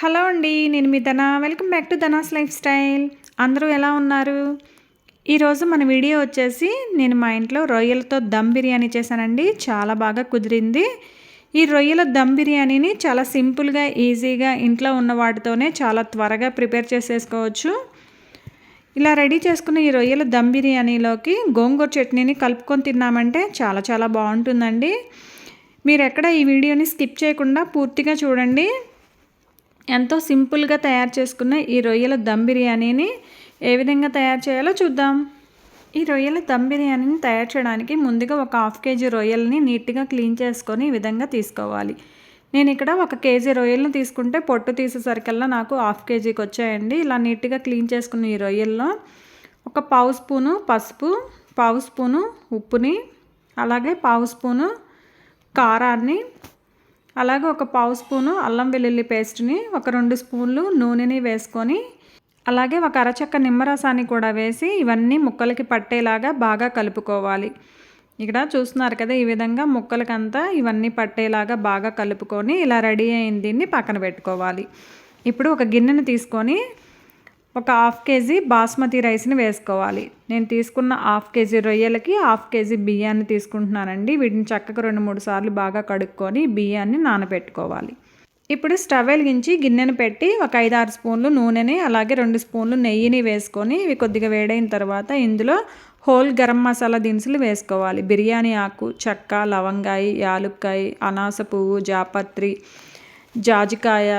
Hello అండి నేను మీ Dhana. Welcome back to Dhana's lifestyle. అందరూ ఎలా ఉన్నారు? ఈరోజు మన వీడియో వచ్చేసి నేను మా ఇంట్లో రొయ్యలతో దమ్ బిర్యానీ చేశానండి. చాలా బాగా కుదిరింది. ఈ రొయ్యల దమ్ బిర్యానీని చాలా సింపుల్గా ఈజీగా ఇంట్లో ఉన్న వాటితోనే చాలా త్వరగా ప్రిపేర్ చేసేసుకోవచ్చు. ఇలా రెడీ చేసుకున్న ఈ రొయ్యల దమ్ బిర్యానీలోకి గోంగూర చట్నీని కలుపుకొని తిన్నామంటే చాలా చాలా బాగుంటుందండి. మీరు ఎక్కడ ఈ వీడియోని స్కిప్ చేయకుండా పూర్తిగా చూడండి. ఎంతో సింపుల్గా తయారు చేసుకున్న ఈ రొయ్యల దమ్ బిర్యానీని ఏ విధంగా తయారు చేయాలో చూద్దాం. ఈ రొయ్యల దమ్ బిర్యానీని తయారు చేయడానికి ముందుగా ఒక హాఫ్ కేజీ రొయ్యల్ని నీట్గా క్లీన్ చేసుకొని ఈ విధంగా తీసుకోవాలి. నేను ఇక్కడ ఒక కేజీ రొయ్యలను తీసుకుంటే పొట్టు తీసేసరికల్లా నాకు హాఫ్ కేజీకి వచ్చాయండి. ఇలా నీట్గా క్లీన్ చేసుకున్న ఈ రొయ్యల్లో ఒక పావు స్పూను పసుపు పావు స్పూను ఉప్పుని అలాగే పావు స్పూను కారాన్ని అలాగే ఒక పావు స్పూను అల్లం వెల్లుల్లి పేస్ట్ని ఒక రెండు స్పూన్లు నూనెని వేసుకొని అలాగే ఒక అరచక్క నిమ్మరసాన్ని కూడా వేసి ఇవన్నీ ముక్కలకి పట్టేలాగా బాగా కలుపుకోవాలి. ఇక్కడ చూస్తున్నారు కదా ఈ విధంగా ముక్కలకంతా ఇవన్నీ పట్టేలాగా బాగా కలుపుకొని ఇలా రెడీ అయిన దీన్ని పక్కన పెట్టుకోవాలి. ఇప్పుడు ఒక గిన్నెను తీసుకొని ఒక హాఫ్ కేజీ బాస్మతి రైస్ని వేసుకోవాలి. నేను తీసుకున్న హాఫ్ కేజీ రొయ్యలకి హాఫ్ కేజీ బియ్యాన్ని తీసుకుంటున్నానండి. వీటిని చక్కగా రెండు మూడు సార్లు బాగా కడుక్కొని బియ్యాన్ని నానబెట్టుకోవాలి. ఇప్పుడు స్టవ్ వెలిగించి గిన్నెను పెట్టి ఒక ఐదు ఆరు స్పూన్లు నూనెని అలాగే రెండు స్పూన్లు నెయ్యిని వేసుకొని ఇవి కొద్దిగా వేడైన తర్వాత ఇందులో హోల్ గరం మసాలా దినుసులు వేసుకోవాలి. బిర్యానీ ఆకు చెక్క లవంగాయి యాలుక్కాయ అనాస పువ్వు జాపత్రి జాజికాయ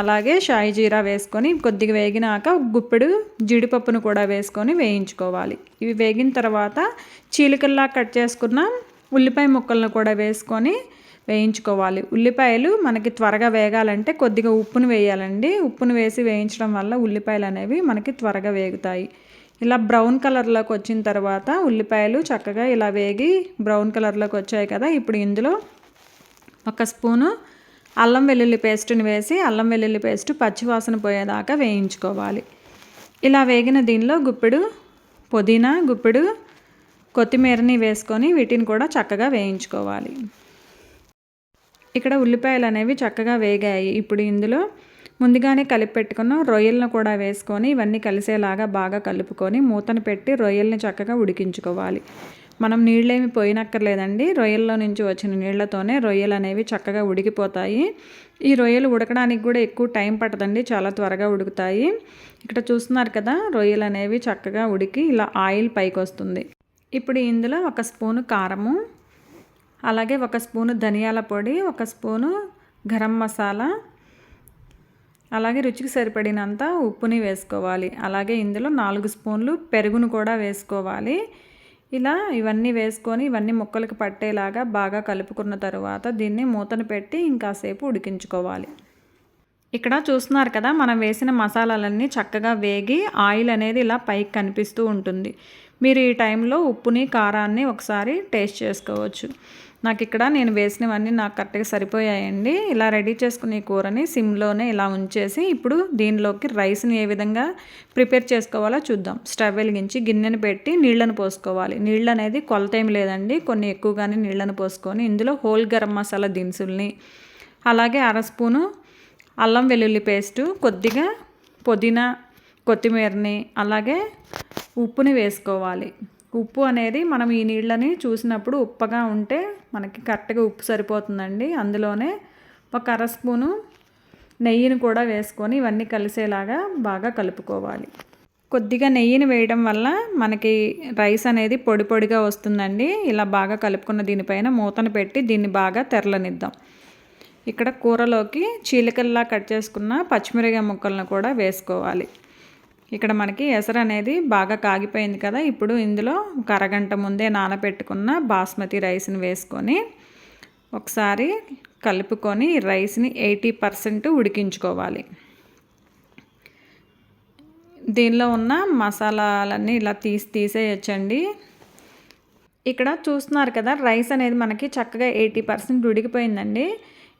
అలాగే షాయి జీరా వేసుకొని కొద్దిగా వేగినాక గుప్పెడు జీడిపప్పును కూడా వేసుకొని వేయించుకోవాలి. ఇవి వేగిన తర్వాత చీలికల్లా కట్ చేసుకున్న ఉల్లిపాయ ముక్కలను కూడా వేసుకొని వేయించుకోవాలి. ఉల్లిపాయలు మనకి త్వరగా వేగాలంటే కొద్దిగా ఉప్పును వేయాలండి. ఉప్పును వేసి వేయించడం వల్ల ఉల్లిపాయలు అనేవి మనకి త్వరగా వేగుతాయి. ఇలా బ్రౌన్ కలర్లోకి వచ్చిన తర్వాత ఉల్లిపాయలు చక్కగా ఇలా వేగి బ్రౌన్ కలర్లోకి వచ్చాయి కదా. ఇప్పుడు ఇందులో ఒక స్పూను అల్లం వెల్లుల్లి పేస్ట్ని వేసి అల్లం వెల్లుల్లి పేస్ట్ పచ్చివాసన పోయేదాకా వేయించుకోవాలి. ఇలా వేగిన దీనిలో గుప్పెడు పుదీనా గుప్పెడు కొత్తిమీరని వేసుకొని వీటిని కూడా చక్కగా వేయించుకోవాలి. ఇక్కడ ఉల్లిపాయలు అనేవి చక్కగా వేగాయి. ఇప్పుడు ఇందులో ముందుగానే కలిపి పెట్టుకున్న రొయ్యలను కూడా వేసుకొని ఇవన్నీ కలిసేలాగా బాగా కలుపుకొని మూతను పెట్టి రొయ్యల్ని చక్కగా ఉడికించుకోవాలి. మనం నీళ్ళేమి పోయినక్కర్లేదండి. రొయ్యల్లో నుంచి వచ్చిన నీళ్ళతోనే రొయ్యలు అనేవి చక్కగా ఉడికిపోతాయి. ఈ రొయ్యలు ఉడకడానికి కూడా ఎక్కువ టైం పట్టదండి. చాలా త్వరగా ఉడుకుతాయి. ఇక్కడ చూస్తున్నారు కదా రొయ్యలు అనేవి చక్కగా ఉడికి ఇలా ఆయిల్ పైకి వస్తుంది ఇప్పుడు ఇందులో ఒక స్పూను కారము అలాగే ఒక స్పూను ధనియాల పొడి ఒక స్పూను గరం మసాలా అలాగే రుచికి సరిపడినంత ఉప్పుని వేసుకోవాలి. అలాగే ఇందులో నాలుగు స్పూన్లు పెరుగును కూడా వేసుకోవాలి. ఇలా ఇవన్నీ వేసుకొని ఇవన్నీ ముక్కలకు పట్టేలాగా బాగా కలుపుకున్న తర్వాత దీన్ని మూతను పెట్టి ఇంకాసేపు ఉడికించుకోవాలి. ఇక్కడ చూస్తున్నారు కదా మనం వేసిన మసాలాలన్నీ చక్కగా వేగి ఆయిల్ అనేది ఇలా పైకి కనిపిస్తూ ఉంటుంది. మీరు ఈ టైంలో ఉప్పుని కారాన్ని ఒకసారి టేస్ట్ చేసుకోవచ్చు. నాకు ఇక్కడ నేను వేసినవన్నీ నాకు కరెక్ట్గా సరిపోయాయండి. ఇలా రెడీ చేసుకునే కూరని సిమ్లోనే ఇలా ఉంచేసి ఇప్పుడు దీనిలోకి రైస్ని ఏ విధంగా ప్రిపేర్ చేసుకోవాలో చూద్దాం. స్టవ్ వెలిగించి గిన్నెను పెట్టి నీళ్ళను పోసుకోవాలి. నీళ్ళు అనేది కొలత లేదండి. కొన్ని ఎక్కువగానే నీళ్ళను పోసుకొని ఇందులో హోల్ గరం మసాలా దినుసుల్ని అలాగే అర స్పూను అల్లం వెల్లుల్లి పేస్టు కొద్దిగా పుదీనా కొత్తిమీరని అలాగే ఉప్పుని వేసుకోవాలి. ఉప్పు అనేది మనం ఈ నీళ్ళని చూసినప్పుడు ఉప్పగా ఉంటే మనకి కరెక్ట్గా ఉప్పు సరిపోతుందండి. అందులోనే ఒక అర స్పూను నెయ్యిని కూడా వేసుకొని ఇవన్నీ కలిసేలాగా బాగా కలుపుకోవాలి. కొద్దిగా నెయ్యిని వేయడం వల్ల మనకి రైస్ అనేది పొడి పొడిగా వస్తుందండి. ఇలా బాగా కలుపుకున్న దీనిపైన మూతను పెట్టి దీన్ని బాగా తెరలనిద్దాం. ఇక్కడ కూరలోకి చీలికల్లా కట్ చేసుకున్న పచ్చిమిరగా ముక్కలను కూడా వేసుకోవాలి. ఇక్కడ మనకి ఎసరు అనేది బాగా కాగిపోయింది కదా. ఇప్పుడు ఇందులో ఒక అరగంట ముందే నానబెట్టుకున్న బాస్మతి రైస్ని వేసుకొని ఒకసారి కలుపుకొని రైస్ని ఎయిటీ పర్సెంట్ ఉడికించుకోవాలి. దీనిలో ఉన్న మసాలాలన్నీ ఇలా తీసి తీసేయచ్చండి. ఇక్కడ చూస్తున్నారు కదా రైస్ అనేది మనకి చక్కగా ఎయిటీ పర్సెంట్ ఉడికిపోయిందండి.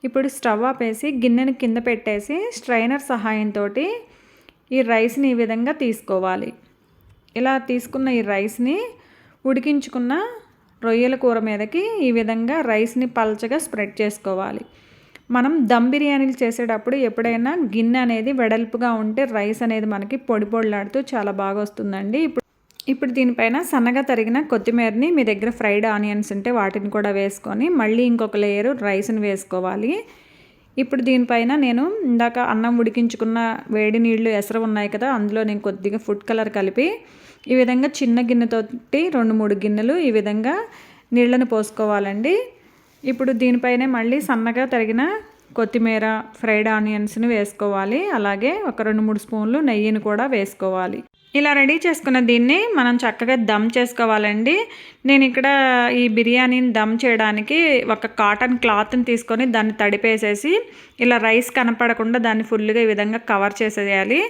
ఇప్పుడు స్టవ్ ఆపేసి గిన్నెని కింద పెట్టేసి స్ట్రైనర్ సహాయంతో ఈ రైస్ని ఈ విధంగా తీసుకోవాలి. ఇలా తీసుకున్న ఈ రైస్ని ఉడికించుకున్న రొయ్యల కూర మీదకి ఈ విధంగా రైస్ని పల్చగా స్ప్రెడ్ చేసుకోవాలి. మనం దమ్ బిర్యానీలు చేసేటప్పుడు ఎప్పుడైనా గిన్నె అనేది వెడల్పుగా ఉంటే రైస్ అనేది మనకి పొడి పొడిలాడుతూ చాలా బాగా వస్తుందండి. ఇప్పుడు ఇప్పుడు దీనిపైన సన్నగా తరిగిన కొత్తిమీరని మీ దగ్గర ఫ్రైడ్ ఆనియన్స్ ఉంటే వాటిని కూడా వేసుకొని మళ్ళీ ఇంకొక లేయరు రైస్ని వేసుకోవాలి. ఇప్పుడు దీనిపైన నేను ఇందాక అన్నం ఉడికించుకున్న వేడి నీళ్ళు ఎసరు ఉన్నాయి కదా అందులో నేను కొద్దిగా ఫుడ్ కలర్ కలిపి ఈ విధంగా చిన్న గిన్నెతోటి రెండు మూడు గిన్నెలు ఈ విధంగా నీళ్ళని పోసుకోవాలండి. ఇప్పుడు దీనిపైనే మళ్ళీ సన్నగా తరిగిన కొత్తిమీర ఫ్రైడ్ ఆనియన్స్ని వేసుకోవాలి. అలాగే ఒక రెండు మూడు స్పూన్లు నెయ్యిని కూడా వేసుకోవాలి. ఇలా రెడీ చేసుకున్న దీన్ని మనం చక్కగా దమ్ చేసుకోవాలండి. నేను ఇక్కడ ఈ బిర్యానీని దమ్ చేయడానికి ఒక కాటన్ క్లాత్ని తీసుకొని దాన్ని తడిపేసేసి ఇలా రైస్ కనపడకుండా దాన్ని ఫుల్గా ఈ విధంగా కవర్ చేసేయాలి.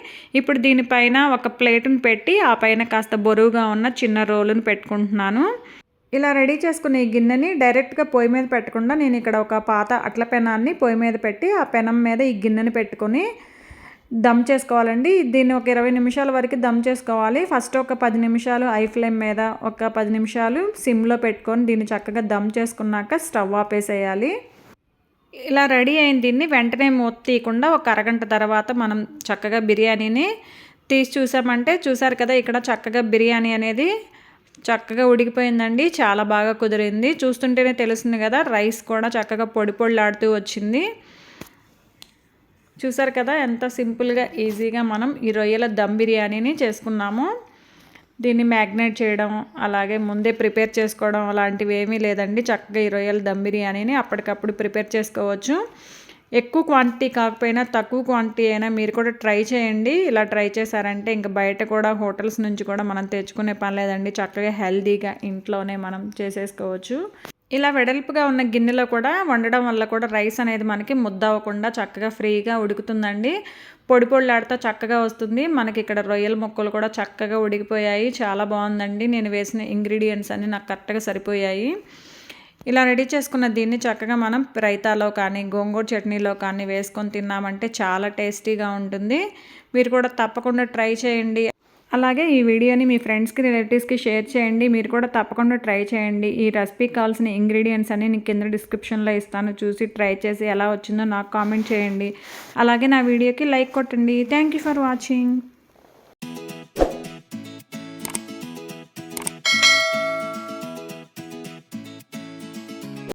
ఇప్పుడు దీనిపైన ఒక ప్లేట్ని పెట్టి ఆ పైన కాస్త బరువుగా ఉన్న చిన్న రోలుని పెట్టుకుంటున్నాను. ఇలా రెడీ చేసుకున్న ఈ గిన్నెని డైరెక్ట్గా పొయ్యి మీద పెట్టకుండా నేను ఇక్కడ ఒక పాత అట్ల పెనాన్ని పొయ్యి మీద పెట్టి ఆ పెనం మీద ఈ గిన్నెని పెట్టుకొని దమ్ చేసుకోవాలండి. దీన్ని ఒక ఇరవై నిమిషాల వరకు దమ్ చేసుకోవాలి. ఫస్ట్ ఒక పది నిమిషాలు ఐ ఫ్లేమ్ మీద ఒక పది నిమిషాలు సిమ్లో పెట్టుకొని దీన్ని చక్కగా దమ్ చేసుకున్నాక స్టవ్ ఆపేసేయాలి. ఇలా రెడీ అయిన దీన్ని వెంటనే మూత తీయకుండా ఒక అరగంట తర్వాత మనం చక్కగా బిర్యానీని తీసి చూసామంటే చూసారు కదా ఇక్కడ చక్కగా బిర్యానీ అనేది చక్కగా ఉడికిపోయిందండి. చాలా బాగా కుదిరింది. చూస్తుంటేనే తెలుస్తుంది కదా రైస్ కూడా చక్కగా పొడి పొడిలాడుతూ వచ్చింది. చూసారు కదా ఎంత సింపుల్గా ఈజీగా మనం ఈ రొయ్యల దమ్ బిర్యానీని చేసుకున్నాము. దీన్ని మ్యాగ్నేట్ చేయడం అలాగే ముందే ప్రిపేర్ చేసుకోవడం అలాంటివి ఏమీ లేదండి. చక్కగా ఈ రొయ్యల దమ్ బిర్యానీని అప్పటికప్పుడు ప్రిపేర్ చేసుకోవచ్చు. ఎక్కువ క్వాంటిటీ కాకపోయినా తక్కువ క్వాంటిటీ అయినా మీరు కూడా ట్రై చేయండి. ఇలా ట్రై చేశారంటే ఇంకా బయట కూడా హోటల్స్ నుంచి కూడా మనం తెచ్చుకునే పని లేదండి. చక్కగా హెల్దీగా ఇంట్లోనే మనం చేసేసుకోవచ్చు. ఇలా వెడల్పుగా ఉన్న గిన్నెలో కూడా వండడం వల్ల కూడా రైస్ అనేది మనకి ముద్ద అవ్వకుండా చక్కగా ఫ్రీగా ఉడుకుతుందండి. పొడి పొడిలాడుతూ చక్కగా వస్తుంది. మనకి ఇక్కడ రొయ్యల ముక్కలు కూడా చక్కగా ఉడికిపోయాయి. చాలా బాగుందండి. నేను వేసిన ఇంగ్రీడియంట్స్ అన్నీ నాకు కరెక్ట్గా సరిపోయాయి. ఇలా రెడీ చేసుకున్న దీన్ని చక్కగా మనం రైతాలో కానీ గోంగూర చట్నీలో కానీ వేసుకొని తిన్నామంటే చాలా టేస్టీగా ఉంటుంది. మీరు కూడా తప్పకుండా ట్రై చేయండి. అలాగే ఈ వీడియోని మీ ఫ్రెండ్స్కి రిలేటివ్స్కి షేర్ చేయండి. మీరు కూడా తప్పకుండా ట్రై చేయండి. ఈ రెసిపీకి కావాల్సిన ఇంగ్రీడియంట్స్ అన్ని నేను కింద డిస్క్రిప్షన్లో ఇస్తాను. చూసి ట్రై చేసి ఎలా వచ్చిందో నాకు కామెంట్ చేయండి. అలాగే నా వీడియోకి లైక్ కొట్టండి. Thank you for watching.